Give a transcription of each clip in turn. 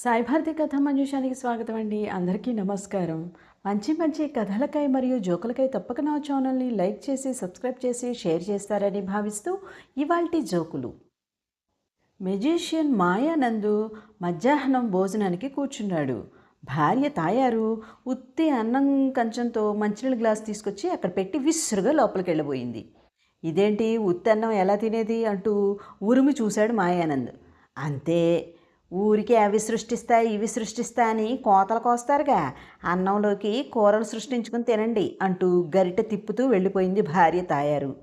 సాయిభారతి కథ మంజుషానికి స్వాగతం అండి. అందరికీ నమస్కారం. మంచి మంచి కథలకై మరియు జోకులకై తప్పక నా ఛానల్ని లైక్ చేసి సబ్స్క్రైబ్ చేసి షేర్ చేస్తారని భావిస్తూ ఇవాల్టి జోకులు. మెజీషియన్ మాయానందు మధ్యాహ్నం భోజనానికి కూర్చున్నాడు. భార్య తాయారు ఉత్తి అన్నం కంచంతో మంచినీళ్ళ గ్లాస్ తీసుకొచ్చి అక్కడ పెట్టి విసురుగా లోపలికి వెళ్ళబోయింది. ఇదేంటి ఉత్తి అన్నం ఎలా తినేది అంటూ ఉరుమి చూశాడు మాయానంద్. అంతే ఊరికి అవి సృష్టిస్తా ఇవి సృష్టిస్తా అని కోతలు కోస్తారుగా. అన్నంలోకి కూరలు సృష్టించుకుని తినండి అంటూ గరిట తిప్పుతూ వెళ్ళిపోయింది భార్య తాయారు.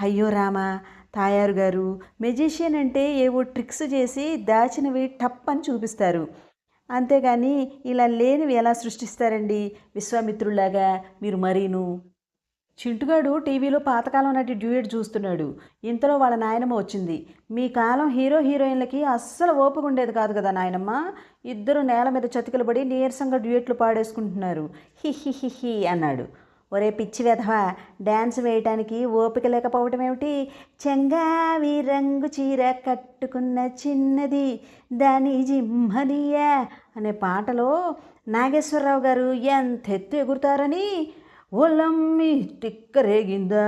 అయ్యో రామా తాయారు గారు మెజిషియన్ అంటే ఏవో ట్రిక్స్ చేసి దాచినవి టప్ అని చూపిస్తారు. అంతేగాని ఇలా లేనివి ఎలా సృష్టిస్తారండి? విశ్వామిత్రులాగా మీరు మరీను. చింటుగాడు టీవీలో పాతకాలం నాటి డ్యూయట్ చూస్తున్నాడు. ఇంతలో వాళ్ళ నాయనమ్మ వచ్చింది. మీ కాలం హీరో హీరోయిన్లకి అస్సలు ఓపిక ఉండేది కాదు కదా నాయనమ్మ. ఇద్దరు నేల మీద చతికిలు పడి నీరసంగా డ్యూయట్లు పాడేసుకుంటున్నారు. హి హి హి హి అన్నాడు. ఒరే పిచ్చి వెధవా డ్యాన్స్ వేయటానికి ఓపిక లేకపోవటం ఏమిటి? చెంగావి రంగు చీర కట్టుకున్న చిన్నది దాని జిమ్మనియా అనే పాటలో నాగేశ్వరరావు గారు ఎంత ఎత్తు ఎగురుతారని ఒళ్ళమ్మి తిక్కరేగిందా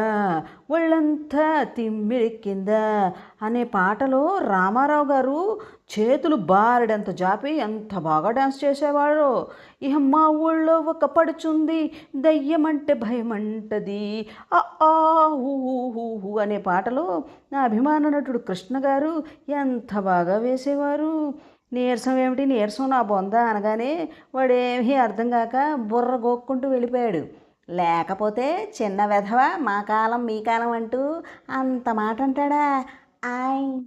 ఒళ్ళంతా తిమ్మిరెక్కిందా అనే పాటలో రామారావు గారు చేతులు బారెడంత జాపి ఎంత బాగా డాన్స్ చేసేవాడు ఇహ మా ఊళ్ళో ఒక పడుచుంది దయ్యమంటే భయమంటది. ఆ ఆ అనే పాటలో నా అభిమాన నటుడు కృష్ణ గారు ఎంత బాగా వేసేవారు. నీరసం ఏమిటి? నీరసం నా బొంద అనగానే వాడేమీ అర్థం కాక బుర్ర గోక్కుంటూ వెళ్ళిపోయాడు. లేకపోతే చిన్న వెధవ మా కాలం మీ కాలం అంటూ అంత మాట అంటాడా? ఆయ్.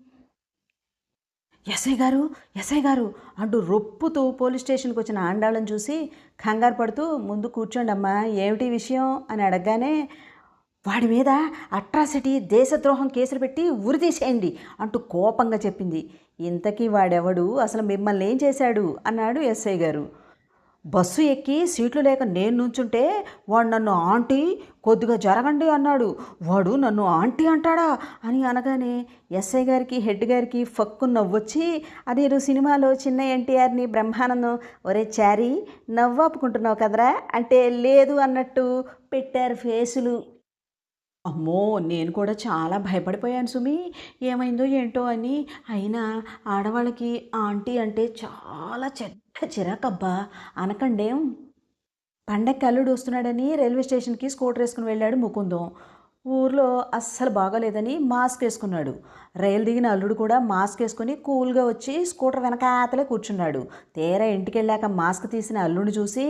ఎస్ఐ గారు ఎస్ఐ గారు అంటూ రొప్పుతూ పోలీస్ స్టేషన్కి వచ్చిన ఆండాళ్ళని చూసి కంగారు పడుతూ ముందు కూర్చోండమ్మా ఏమిటి విషయం అని అడగగానే వాడి మీద అట్రాసిటీ దేశద్రోహం కేసులు పెట్టి ఉరితీసేయండి అంటూ కోపంగా చెప్పింది. ఇంతకీ వాడెవడు? అసలు మిమ్మల్ని ఏం చేశాడు? అన్నాడు ఎస్ఐ గారు. బస్సు ఎక్కి సీట్లు లేక నేను నుంచుంటే వాడు నన్ను ఆంటీ కొద్దిగా జరగండి అన్నాడు. వాడు నన్ను ఆంటీ అంటాడా అని అనగానే ఎస్ఐ గారికి హెడ్ గారికి ఫక్కు నవ్వొచ్చి అదేదో సినిమాలో చిన్న ఎన్టీఆర్ని బ్రహ్మానందం ఒరే చారి నవ్వాపుకుంటున్నావు కదరా? అంటే లేదు అన్నట్టు పెట్టారు ఫేసులు. అమ్మో నేను కూడా చాలా భయపడిపోయాను సుమి. ఏమైందో ఏంటో అని. అయినా ఆడవాళ్ళకి ఆంటీ అంటే చాలా చెడ్డ చిరాకబ్బా. అనకండేం? పండగకి అల్లుడు వస్తున్నాడని రైల్వే స్టేషన్కి స్కూటర్ వేసుకుని వెళ్ళాడు ముకుందం. ఊర్లో అస్సలు బాగోలేదని మాస్క్ వేసుకున్నాడు. రైలు దిగిన అల్లుడు కూడా మాస్క్ వేసుకొని కూల్గా వచ్చి స్కూటర్ వెనకాతలే కూర్చున్నాడు. తీరా ఇంటికి వెళ్ళాక మాస్క్ తీసిన అల్లుడిని చూసి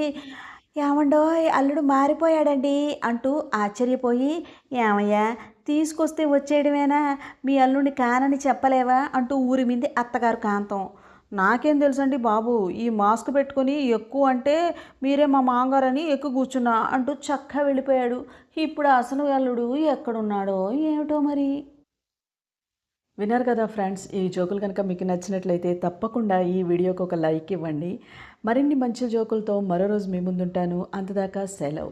ఏమండో అల్లుడు మారిపోయాడండి అంటూ ఆశ్చర్యపోయి ఏమయ్యా తీసుకొస్తే వచ్చేయడమేనా? మీ అల్లుడిని కానని చెప్పలేవా? అంటూ ఊరి మింది అత్తగారు కాంతం. నాకేం తెలుసండి బాబు ఈ మాస్క్ పెట్టుకొని ఎక్కువ అంటే మీరే మా మాంగారని ఎక్కువ కూర్చున్నా అంటూ చక్కగా వెళ్ళిపోయాడు. ఇప్పుడు అసలు అల్లుడు ఎక్కడున్నాడో ఏమిటో మరి? విన్నారు కదా ఫ్రెండ్స్ ఈ జోకులు కనుక మీకు నచ్చినట్లయితే తప్పకుండా ఈ వీడియోకి ఒక లైక్ ఇవ్వండి. మరిన్ని మంచి జోకులతో మరో రోజు మీ ముందుంటాను. అంతదాకా సెలవు.